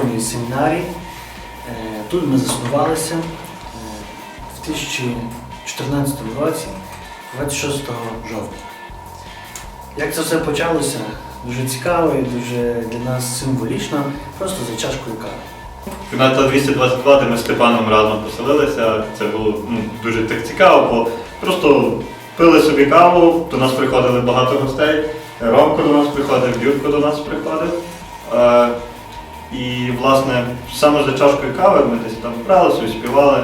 Духовної семінарії. Е, Тут ми заснувалися е, в 2014 році, 26 жовтня. Як це все почалося? Дуже цікаво і дуже для нас символічно, просто за чашкою кави. Кімната 222, де ми з Степаном разом поселилися. Це було ну, дуже так цікаво, бо просто пили собі каву, до нас приходили багато гостей. Ромко до нас приходив, Юрко до нас приходив. І, власне, саме за чашкою кави ми десь там грали, собі співали,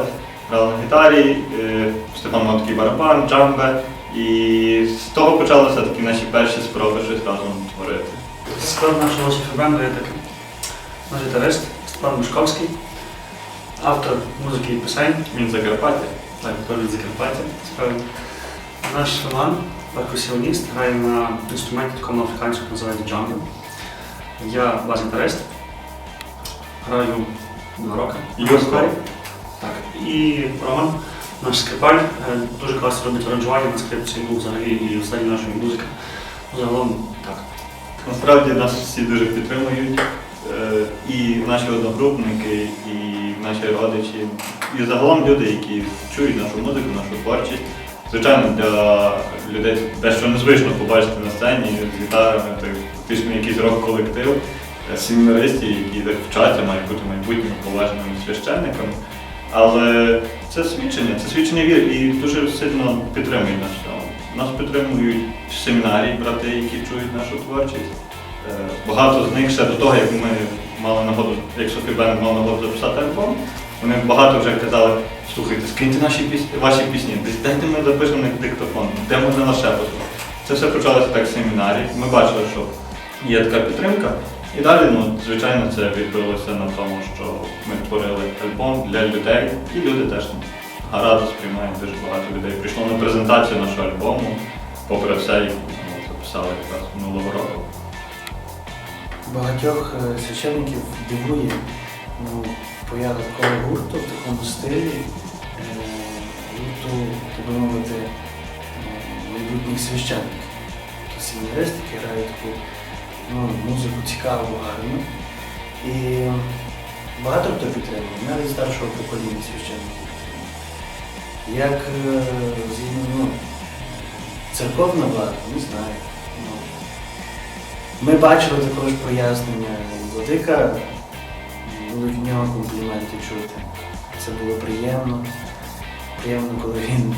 грали на гітарі, е, Степан мав такий барабан, джамбе. І з того почалися такі наші перші спроби щось разом творити. Склад нашого софібенду є такий. Наш гітарист Степан Мишковський, автор музики і пісень, Він Закарпаття. так, теж від Закарпаття, справді. Наш Роман, перкусіоніст, грає на інструменті такому африканському називається джамбо. Я бас-гітарист, граю два роки. Юрко. Так. І Роман, наш скрипаль, е, дуже класно робить аранжування на скрипці, ну, взагалі і в стані нашої музики. Загалом так. Насправді нас всі дуже підтримують. Е, І наші одногрупники, і наші родичі, і загалом люди, які чують нашу музику, нашу творчість. Звичайно, для людей дещо незвично побачити на сцені з гітарами, фактично якийсь рок-колектив, семінаристів, які так вчаться, мають бути майбутніми поважними священниками. Але це свідчення, це свідчення віри і дуже сильно підтримують нас в. Нас підтримують в семінарії брати, які чують нашу творчість. Е, Багато з них ще до того, як ми мали нагоду, як Софі Беннет мав нагоду записати альбом, вони багато вже казали, слухайте, скиньте наші пісні, ваші пісні, десь дайте ми запишемо на диктофон, де можна на шепоту. Це все почалося так в семінарі. Ми бачили, що є така підтримка. І далі, ну, звичайно, це відбилося на тому, що ми творили альбом для людей, і люди теж ну, радо сприймають дуже багато людей. Прийшло на презентацію нашого альбому, попри все, і ну, записали якраз минулого року. Багатьох е, священників дивує ну, поява такого гурту в такому стилі, е, гурту, так би мовити, майбутніх священників. Тобто семінаристи, які грають таку ну, музику цікаву, гарну. І багато хто підтримує, навіть старшого покоління священників. Як е, ну, церковна влада, не знаю. Ну, ми бачили також пояснення Владика, були від нього компліменти чути. Це було приємно. Приємно, коли він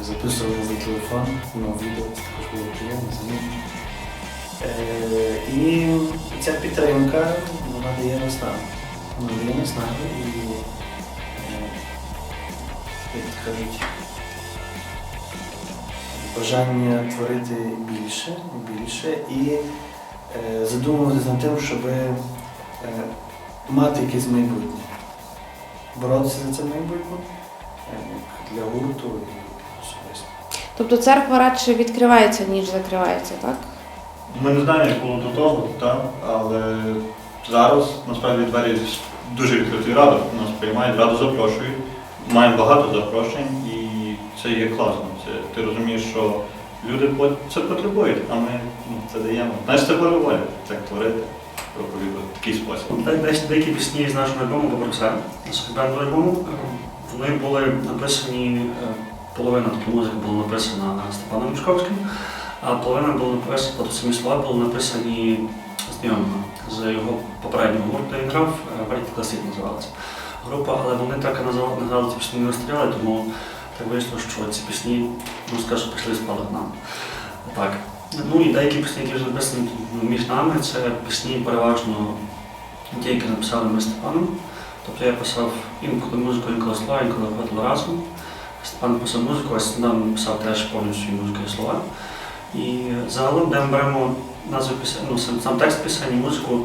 е, записував на телефон, знімав відео, це також було приємно за ним. Е, і ця підтримка вона дає наснагу. Вона дає наснагу і, е, як кажуть, бажання творити більше більше і е, задумуватися над тим, щоб е, мати якесь майбутнє. Боротися за це майбутнє е, для гурту і особисто. Тобто церква радше відкривається, ніж закривається, так? Ми не знаємо, як було до того, так? але зараз насправді двері дуже відкриті радо. Нас приймають, радо запрошують. Маємо багато запрошень і це є класно. Це, ти розумієш, що люди це потребують, а ми ну, це даємо. Знаєш, це воля так творити, проповідувати такий спосіб. Де- десь Деякі пісні з нашого альбому добре з альбому, вони були написані, е, половина музики була написана Степаном Мішковським, а половина була написана, тобто самі слова були написані знайомими з його попереднього гурту, він грав, Варіті Класик називалася група, але вони так і називали, називали ці пісні розстріляли, тому так вийшло, що ці пісні, ну скажу, пішли спадок нам. Так. Ну і деякі пісні, які вже написані ну, між нами, це пісні переважно ті, які написали ми з Степаном. Тобто я писав інколи музику, інколи слова, інколи виходило разом. Степан писав музику, а Степан писав теж повністю музику і слова. І загалом, де ми беремо назву пісень, ну, сам, текст пісень музику,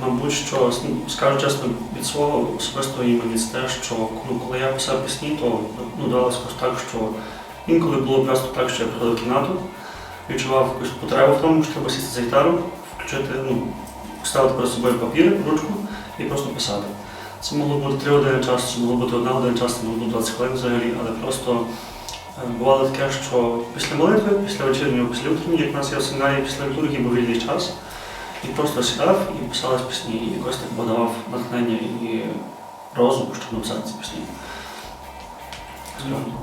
мабуть, що скажу чесно, від свого особистого імені це те, що ну, коли я писав пісні, то ну, далося так, що інколи було просто так, що я приходив в кімнату, відчував якусь потребу в тому, що треба сісти за гітару, включити, ну, ставити перед собою папір, ручку і просто писати. Це могло бути 3 години часу, це могло бути 1 година часу, це могло бути 20 хвилин взагалі, але просто Бувало таке, що після молитви, після вечірнього, після утренньої, як в нас є в семінарі після літургії був вільний час, і просто сідав і писав пісні, і якось так Бог давав натхнення і розум, щоб написати ці пісні.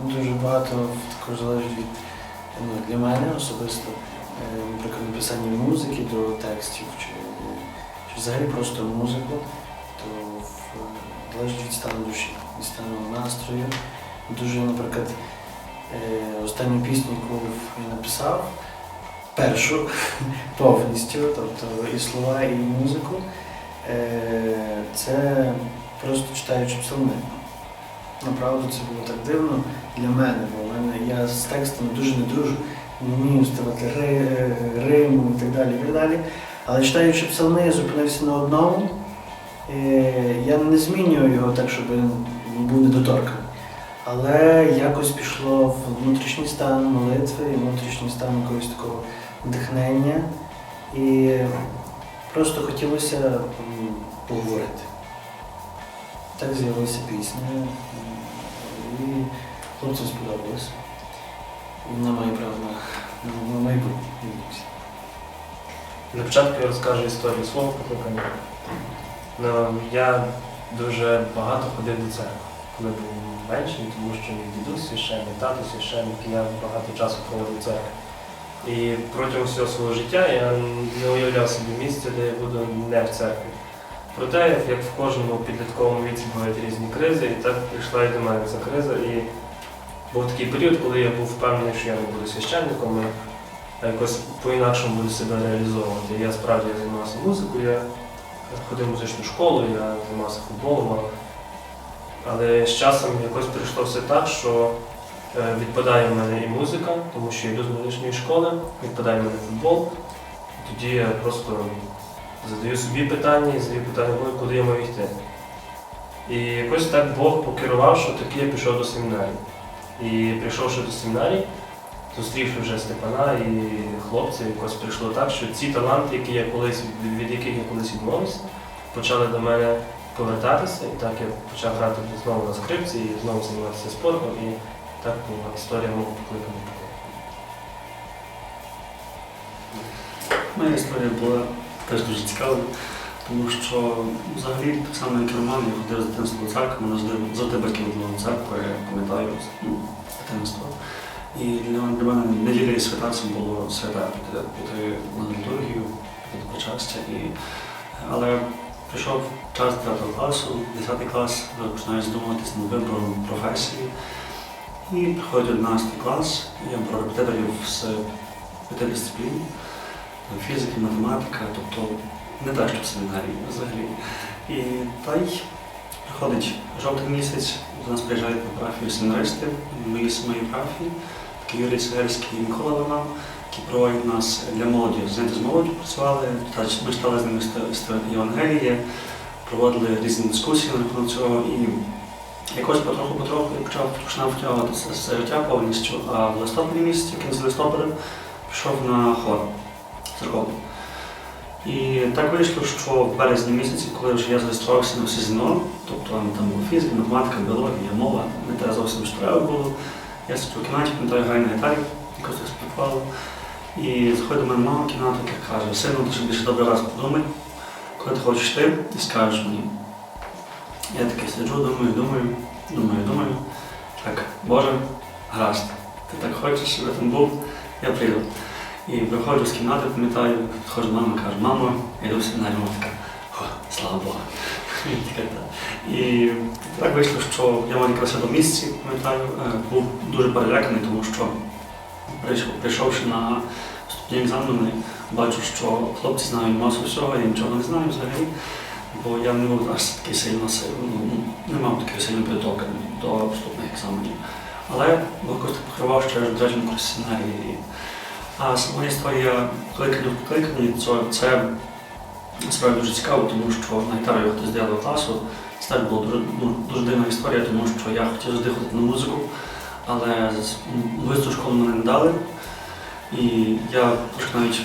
Дуже багато також залежить від ну, для мене особисто, е, наприклад, написання музики до текстів, чи, чи взагалі просто музику, то залежить від стану душі, від стану настрою. Дуже, наприклад, е, останню пісню, яку я написав, першу повністю, тобто і слова, і музику, е, це просто читаючи псалми. Направду це було так дивно для мене, бо мене я з текстами дуже не дружу, не вмію е, риму і так далі. і так далі. Але читаючи псалми, я зупинився на одному. Е, Я не змінюю його так, щоб він був недоторканий. Але якось пішло в внутрішній стан молитви, і внутрішній стан якогось такого натхнення. І просто хотілося поговорити. Так з'явилася пісня. І хлопцям сподобалось. І Вона має право на, майбутнє. На початку я розкажу історію свого покликання. Ну, я дуже багато ходив до церкви, коли був менший, тому що мій дідусь священник, тато священник, я багато часу проводив в церкві. І протягом всього свого життя я не уявляв собі місця, де я буду не в церкві. Проте, як в кожному підлітковому віці бувають різні кризи, і так прийшла і до мене ця криза. І був такий період, коли я був впевнений, що я не буду священником. І якось по-інакшому буду себе реалізовувати. Я справді займався музикою, я ходив в музичну школу, я займався футболом, але з часом якось прийшло все так, що е, відпадає в мене і музика, тому що я йду з музичної школи, відпадає в мене футбол. Тоді я просто задаю собі питання і задаю питання, куди я маю йти. І якось так Бог покерував, що таки я пішов до семінарії. І прийшовши до семінарії, зустрівши вже Степана і хлопців, якось прийшло так, що ці таланти, які я колись від яких я колись відмовився, почали до мене повертатися. І так я почав грати знову на скрипці і знову займатися спортом. І так була історія мого покликання. Моя історія була теж дуже цікава, тому що взагалі так само як Роман, я ходив з дитинства до церкви, мене завжди, батьки водили до церкви, я пам'ятаю ну, дитинство. І для, мене неділя і свята це було свята піти, на літургію, піти до причастя. І, але прийшов час 9 класу, 10 клас, починаю задумуватися над вибором професії. І приходить 11 клас, я беру репетиторів з п'яти дисциплін. Фізика, математика, тобто не те, що в семінарії взагалі. І та й приходить жовтий місяць, до нас приїжджають на парафію семінаристи, мої самої парафії, такий Юрій Сигельський і Микола Роман, які проводять нас для молоді. Знаєте, з молоддю працювали, ми читали з ними Євангеліє, проводили різні дискусії на рахунок цього. І якось потроху-потроху я почав починав втягуватися з життя повністю, а в листопаді місяці, кінці листопада, пішов на хор церковний. І так вийшло, що в березні місяці, коли вже я зареєструвався на всі тобто там була фізика, математика, біологія, мова, не те зовсім що треба було. Я сиджу в кімнаті, пам'ятаю, граю на гітарі, якось співпало. І заходить до мене мама в кімнату, яка каже, сину, ти більше добре раз подумай, коли ти хочеш йти, і скажеш мені. Я такий сиджу, думаю, думаю, думаю, думаю. Так, Боже, гаразд, ти так хочеш, щоб я там був, я прийду. І виходжу з кімнати, пам'ятаю, підходжу до мами, кажу, мамо, я йду в семінарі, мама така, слава Богу. І. І так вийшло, що я мав до місці, пам'ятаю, е, був дуже переляканий, тому що прийшовши на вступні екзамени, бачу, що хлопці знають масу всього, я нічого не знаю взагалі, бо я не був аж такий сильно сил- ну, не мав такої сильної підготовки до вступних екзаменів. Але якось покривав, ж в третьому курсі семінарії. А сама історія покликанні це, справді дуже цікаво, тому що на гітару я ходив з 9 класу. Це теж була дуже, ну, дуже дивна історія, тому що я хотів завжди ходити на музику, але з- в школу мене не дали. І я трошки навіть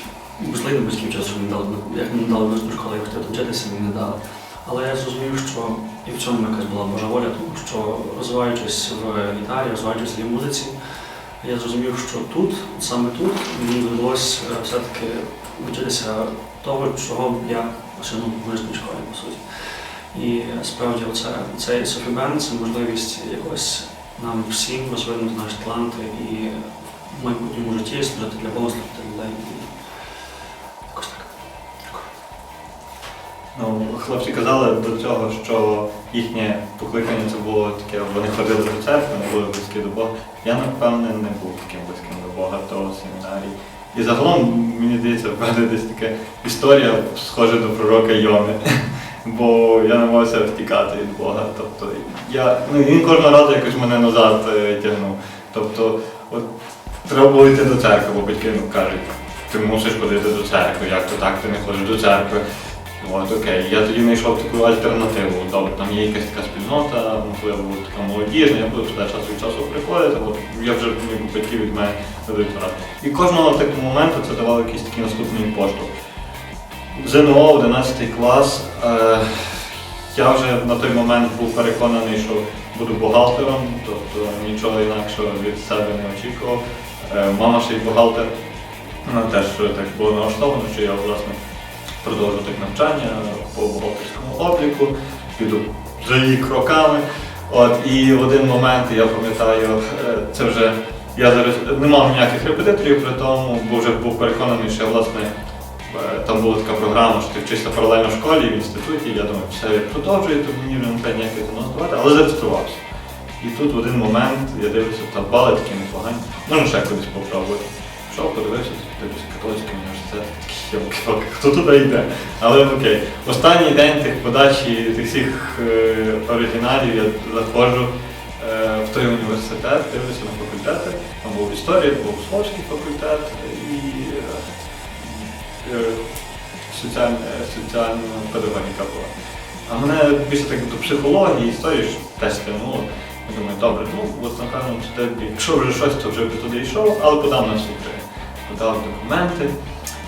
злий на батьків часу, мені дали, як мені дали вищу школу, я хотів вчитися, мені не дали. Але я зрозумів, що і в цьому якась була Божа воля, тому що розвиваючись в гітарі, розвиваючись в музиці, я зрозумів, що тут, саме тут, мені довелося е, все-таки вчитися того, чого я в музичній школі, по суті. І е, справді оце, цей Софібен це можливість якось нам всім розвинути наші таланти і в майбутньому житті служити для Бога, служити людей. Якось так. Ну, хлопці казали до цього, що їхнє покликання це було таке, вони ходили до церкви, вони були близькі до Бога. Я, напевне, не був таким близьким до Бога до семінарії. І загалом, мені здається, в мене десь така історія схожа до пророка Йони. Бо я намагався втікати від Бога. Тобто я, ну, він кожного разу якось мене назад е, тягнув. Тобто, от треба було йти до церкви, бо батьки ну, кажуть, ти мусиш ходити до церкви, як то так, ти не ходиш до церкви. От, окей, я тоді знайшов таку альтернативу. Добре, там є якась така спільнота, можливо, така молодіжна, я буду туди час від часу приходити, от я вже ніби батьки від мене дадуть раду. І кожного такого моменту це давало якийсь такий наступний поштовх. ЗНО, 11 клас. Е, я вже на той момент був переконаний, що буду бухгалтером, тобто нічого інакшого від себе не очікував. Е, мама ще й бухгалтер. Вона теж так було налаштовано, що я власне продовжу так навчання по бухгалтерському обліку, піду за її кроками. От, і в один момент я пам'ятаю, е, це вже я зараз не мав ніяких репетиторів при тому, бо вже був переконаний, що я власне е, там була така програма, що ти вчишся паралельно в школі, в інституті. Я думаю, все я продовжую, то мені вже не треба ніяких демонструвати, але зареєструвався. І тут в один момент я дивлюся, там бали такі непогані. Можна ще кудись попробувати. Пішов, подивився, дивлюся, католицький університет. Такий, «Йолки-палки, Хто туди йде? Але окей. Останній день тих подачі тих всіх е, оригіналів я заходжу е, в той університет, дивлюся на факультети. Там був історія, був Словський факультет і е, е, соціальна, педагогіка була. А мене більше так до психології, історії теж тягнуло. Я думаю, добре, ну от напевно якщо вже щось, то вже туди йшов, але подав на всі три. Подав документи.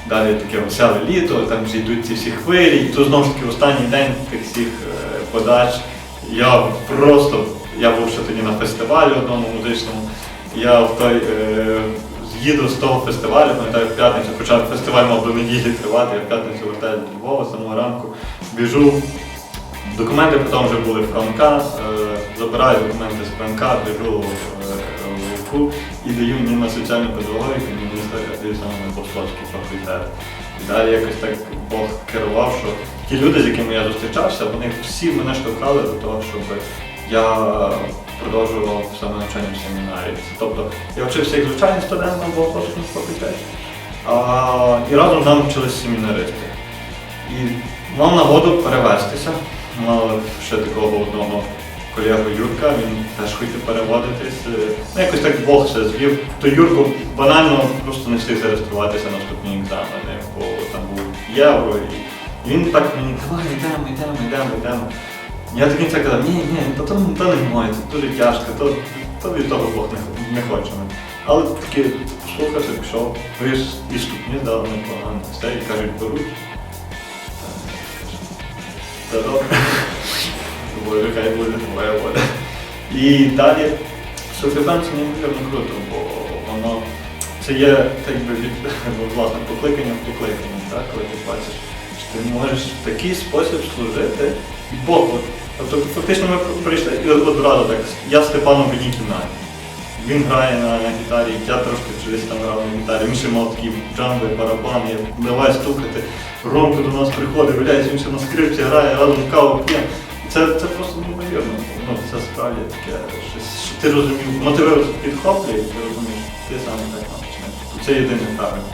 Далі таке веселе літо, там вже йдуть ці всі хвилі, і тут знову ж таки останній день тих всіх е, подач. Я просто, я був ще тоді на фестивалі одному музичному. Я в той е, їду з того фестивалю, пам'ятаю, в п'ятницю, хоча фестиваль мав до неділі тривати, я в п'ятницю вертаю до Львова самого ранку, біжу. Документи потім вже були в Франка, е, забираю документи з Франка, біжу е, в Луку і даю ні на соціальну педагогіку, ні на даю саме на богословський факультет. І далі якось так Бог керував, що ті люди, з якими я зустрічався, вони всі мене штовхали до того, щоб я продовжував саме навчання в семінарі. Тобто я вчився як звичайний студент на богословському факультеті, а, і разом там вчилися семінаристи. І мав нагоду перевестися. Мав ще такого одного колегу Юрка, він теж хотів переводитись. Ну, якось так Бог все звів. То Юрко банально просто не встиг зареєструватися на вступні екзамени, бо там був євро. І він так мені, давай, йдемо, йдемо, йдемо, йдемо. Я до кінця казав, ні, ні, то, то, то не моє, це дуже тяжко, то, то від того Бог не, не хоче. Але таки послухався, пішов, виш і ступні дали непогано. Все, і кажуть, беруть. Та добре. Боже, хай буде твоя воля. І далі Софібан це неймовірно круто, бо воно це є так би від власне покликання в покликанні, так? коли ти бачиш, що ти можеш в такий спосіб служити і Богу. Тобто фактично ми прийшли одразу так, я Степаном в одній кімнаті. Він грає на, гітарі, я трошки щось там грав на гітарі, він ще мав такі джамби, барабани, я давай стукати. Ромко до нас приходить, виляється, він ще на скрипці грає, разом каву п'є. Це, це просто неймовірно. Ну, це справді таке щось, що ти розумів, мотивируєш підхоплює, ти розумієш, ти саме так навчиш. Це єдине правильно.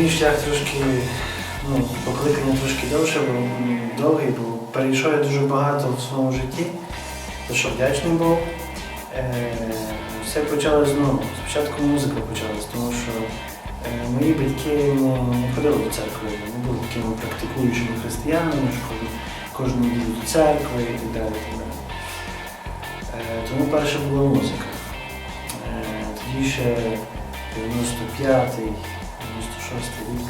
Мій шлях трошки, ну, покликання трошки довше, бо довгий, бо перейшов я дуже багато в своєму житті, за що вдячний був. Е, все почалось знову. Спочатку музика почалась, тому що е, мої батьки не, ходили до церкви, не були такими практикуючими християнами, що кожну неділю до церкви і так далі. і так далі. Е, тому перша була музика. Тоді ще 95-й, 96 рік.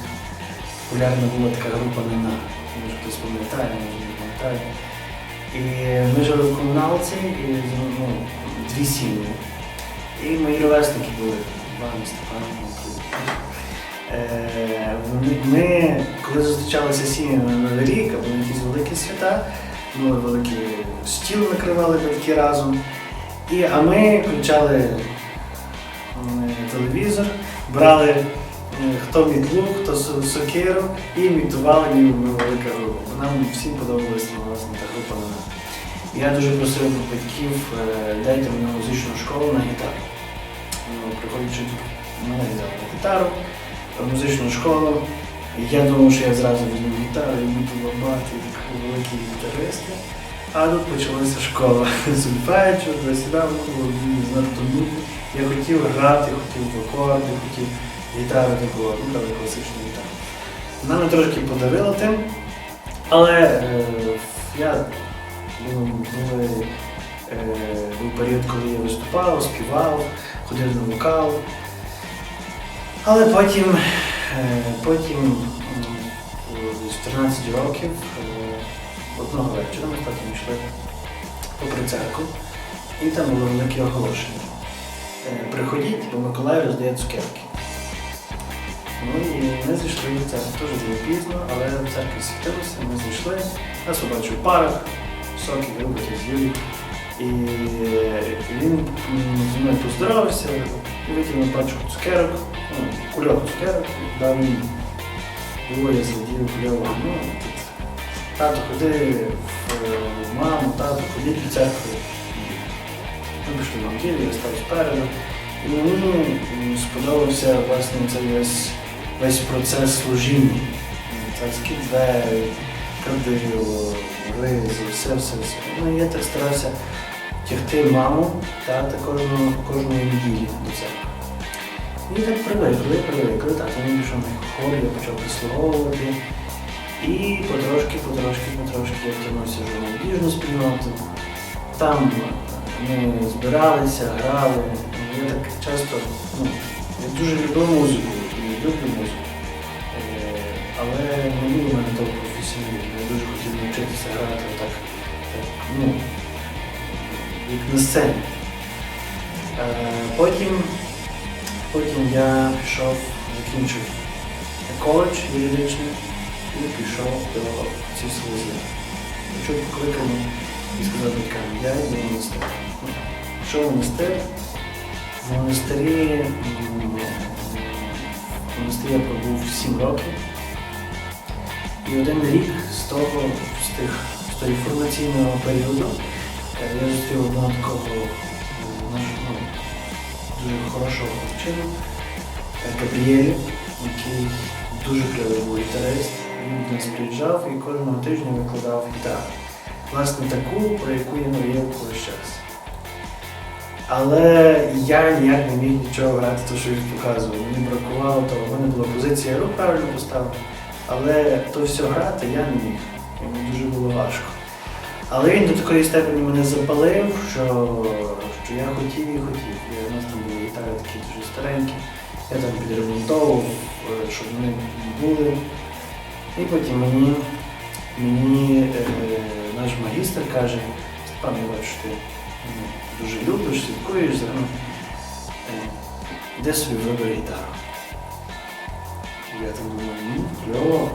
Популярна була така група Нена. Може хтось пам'ятає, може не пам'ятає. І ми жили в комуналці, і ну, дві сім'ї. І мої ровесники були Іван, Степан, Е, Ми, коли зустрічалися сім'ями на Новий рік або на якісь великі свята, ми великий стіл накривали батьки разом. І, а ми включали телевізор, брали е, хто мітлу, хто сокиру і імітували ніби велика група. Нам всім подобалася власне та група на нас. Я дуже просив батьків, е, дайте мені музичну школу на гітару. Ну, Приходячи мене взяли на гітару, музичну школу. Я думав, що я зразу візьму гітару і буду ламати як великий гітарист. А тут почалася школа сульфеджу, засідав, знаю, тому я хотів грати, хотів в акорди, хотів гітару таку, ну, правда, класичну гітару. Вона мене трошки подавила тим, але е, я ну, е, був період, коли я виступав, співав, ходив на вокал. Але потім, е, потім з 14 років е, одного вечора ми татом йшли попри церкву, і там було велике оголошення. Е, Приходіть, бо Миколай роздає цукерки. Ну і ми зайшли в церкву, теж було пізно, але в церкві світилося, ми зайшли, нас побачив в парах, високий, з Юрій. І він зі мною поздоровався витягнув пачку цукерок, ну, кульок цукерок, дав мені. Було я зрадів, кльово. Ну, тато ходи, в, маму, тато, ходіть до церкви. Ми пішли в неділю, я став спереду. І мені сподобався власне цей весь, весь процес служіння. Царські двері, кадило, ризи, все, все, все. Ну, я так старався тягти маму тата кожного, кожної неділі до церкви. І так привикли, привикли, так, він пішов на хор, я почав прислуговувати. І потрошки, потрошки, потрошки я втягнувся в молодіжну спільноту. Там ми збиралися, грали. Я так часто, ну, я дуже любив музику люблю музику. Е, Але не було в мене того професіоналізму. Я дуже хотів навчитися грати так, так ну, як на сцені. Е, Потім, потім я пішов, закінчив коледж юридичний і пішов до служби. Почув покликаний і сказав батькам, я йду в монастир. Ну, Пішов в монастир. В монастирі, монастирі я пробув 7 років. І один рік з того, з тих з того інформаційного періоду, е, я зустрів одного такого е, нашого ну, дуже хорошого е, Габріелі, який дуже кльовий був гітарист. Він до нас приїжджав і кожного тижня викладав гітару. Власне, таку, про яку я мріяв колись час. Але я ніяк не міг нічого грати, то, що він показував. Мені бракувало того. У мене була позиція рук правильно поставлена, але то все грати я не міг. Мені дуже було важко. Але він до такої степені мене запалив, що, що я хотів і хотів. Я, у нас там були гітари такі дуже старенькі. Я там підремонтовував, е, щоб вони були. І потім мені, мені е, наш магістр каже, Степан, я бачу, ти ну, дуже любиш, слідкуєш за ним. Е, Де собі вибери гітару? Я там думаю, ну, кльово.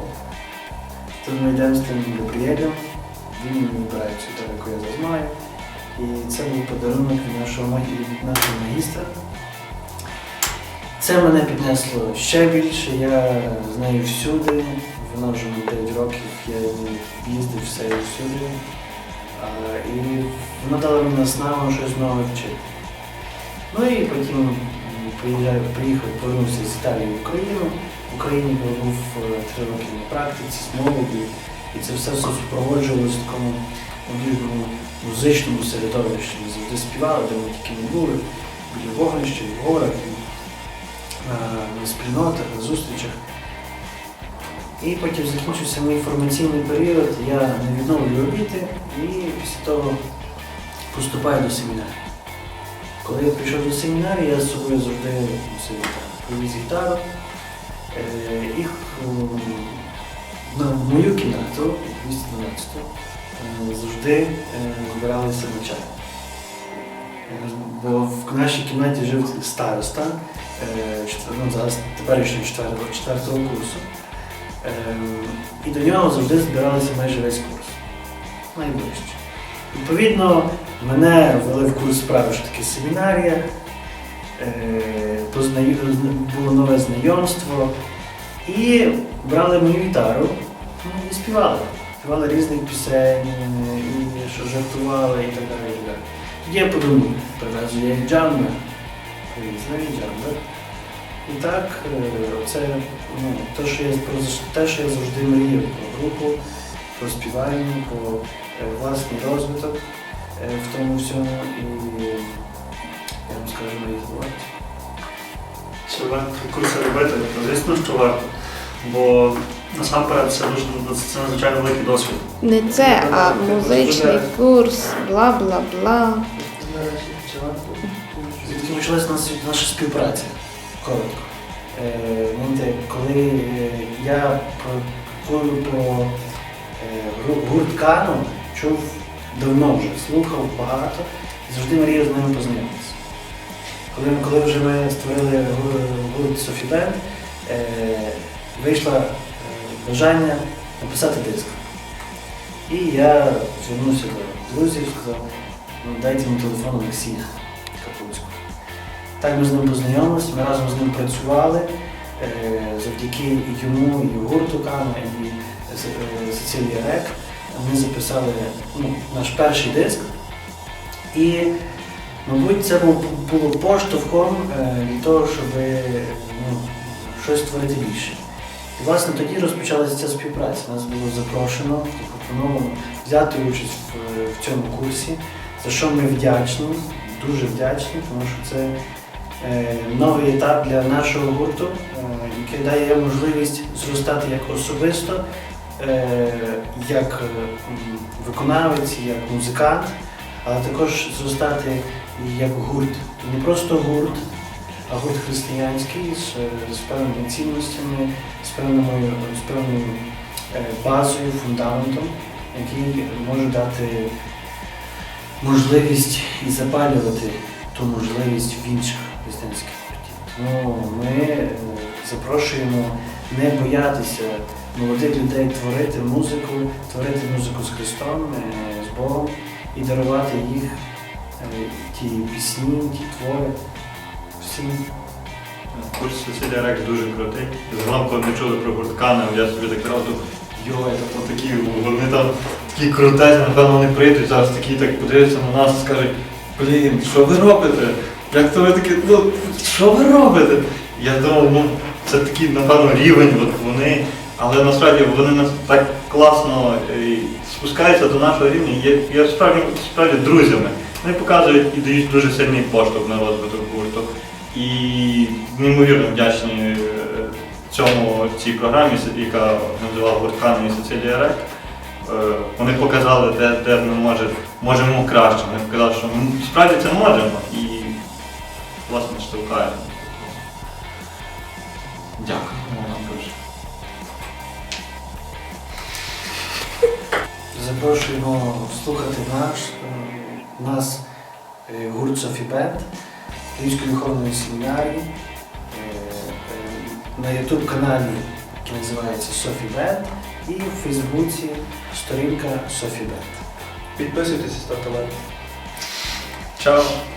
Тут ми йдемо з тим Габріелем, він мені вибирає цю яку я зараз маю. І це був подарунок від нашого, нашого магістра. Це мене піднесло ще більше, я з нею всюди. Вона вже на 9 років, я їздив все і всюди. А, і вона дала мені наснагу щось нове вчити. Ну і потім приїхав, повернувся з Італії в Україну. В Україні був е, три роки на практиці з молоді, і це все супроводжувалося в такому молодіжному музичному середовищі. Ми завжди співали, де ми тільки не були, біля вогнища, в горах, на, на спільнотах, на зустрічах. І потім закінчився мій формаційний період, я не відновлюю робіти і після того поступаю до семінарії. Коли я прийшов до семінарії, я з собою завжди носив. Привіз гітару. Е, їх на мою кімнату, 212, е, завжди е, збиралися. Е, Бо в нашій кімнаті жив староста, е, ну, зараз теперішнього четвертого курсу. Е, І до нього завжди збиралися майже весь курс. Найближче. Відповідно, мене ввели в курс справи, що таке семінарія, е, було нове знайомство. І брали мою гітару ну, і співали. Співали різних пісень, що жартували і так далі. Тоді я подумав, привезу я джамбер. Привезли джамбер. І так, е, це ну, те, що я, про те, що я завжди мріяв про групу, про співання, про е, власний розвиток е, в тому всьому. І я вам скажу мої забувати. Чи варто курси робити? Звісно, що варто. Бо насамперед це дуже це надзвичайно великий досвід. Не це, а музичний курс, бла бла бла. Звідки почалася наша співпраця? Коротко. Коли я про, гурт Кану чув давно вже, слухав багато і завжди мріяв з ними познайомитися. Коли, коли вже ми створили гурт Софі Бенд, е, вийшло бажання написати диск. І я звернувся до друзів, сказав, дайте мені телефон Олексія. Так ми з ним познайомилися, ми разом з ним працювали е, завдяки йому, і гурту Кана, і С- е, Рек. Ми записали ну, наш перший диск. І, мабуть, це було поштовхом е, для того, щоб е, ну, щось створити більше. І власне тоді розпочалася ця співпраця. Нас було запрошено, запропоновано взяти участь в, е, в цьому курсі, за що ми вдячні, дуже вдячні, тому що це е, новий етап для нашого гурту, е, який дає можливість зростати як особисто, е, як е, виконавець, як музикант, але також зростати як гурт. Не просто гурт, а гурт християнський з, з певними цінностями, з певною, з певною е, базою, фундаментом, який може дати можливість і запалювати ту можливість в інших християнських гуртів. Тому ми е, запрошуємо не боятися молодих людей творити музику, творити музику з Христом, е, з Богом і дарувати їх е, ті пісні, ті твори всім. Курс Сесилія Рекс дуже крутий. Загалом, коли ми чули про гурткани, я собі так одразу йой, це то такі, вони там такі крутезні, напевно, вони прийдуть зараз такі так подивляться на нас і скажуть, блін, що ви робите? Як то ви такі, ну що ви робите? Я думав, ну це такий, напевно, рівень, от вони, але насправді вони нас так класно е, спускаються до нашого рівня, є, є справді, справді друзями. Вони показують і дають дуже сильний поштовх на розвиток гурту. І неймовірно вдячні е, цьому цій програмі, яка називала гуртками і Сицилія Рек. Е, Вони показали, де, де ми може, можемо краще. Вони показали, що ми справді це можемо і власне штовхаємо. Дякую вам дуже. Запрошуємо слухати наш, е, нас е, гурт Софі Бенд Київської духовної семінарії е, на ютуб каналі, який називається Софі Бенд, і в Фейсбуці сторінка Софі Бенд. Підписуйтесь і ставте лайк. Чао!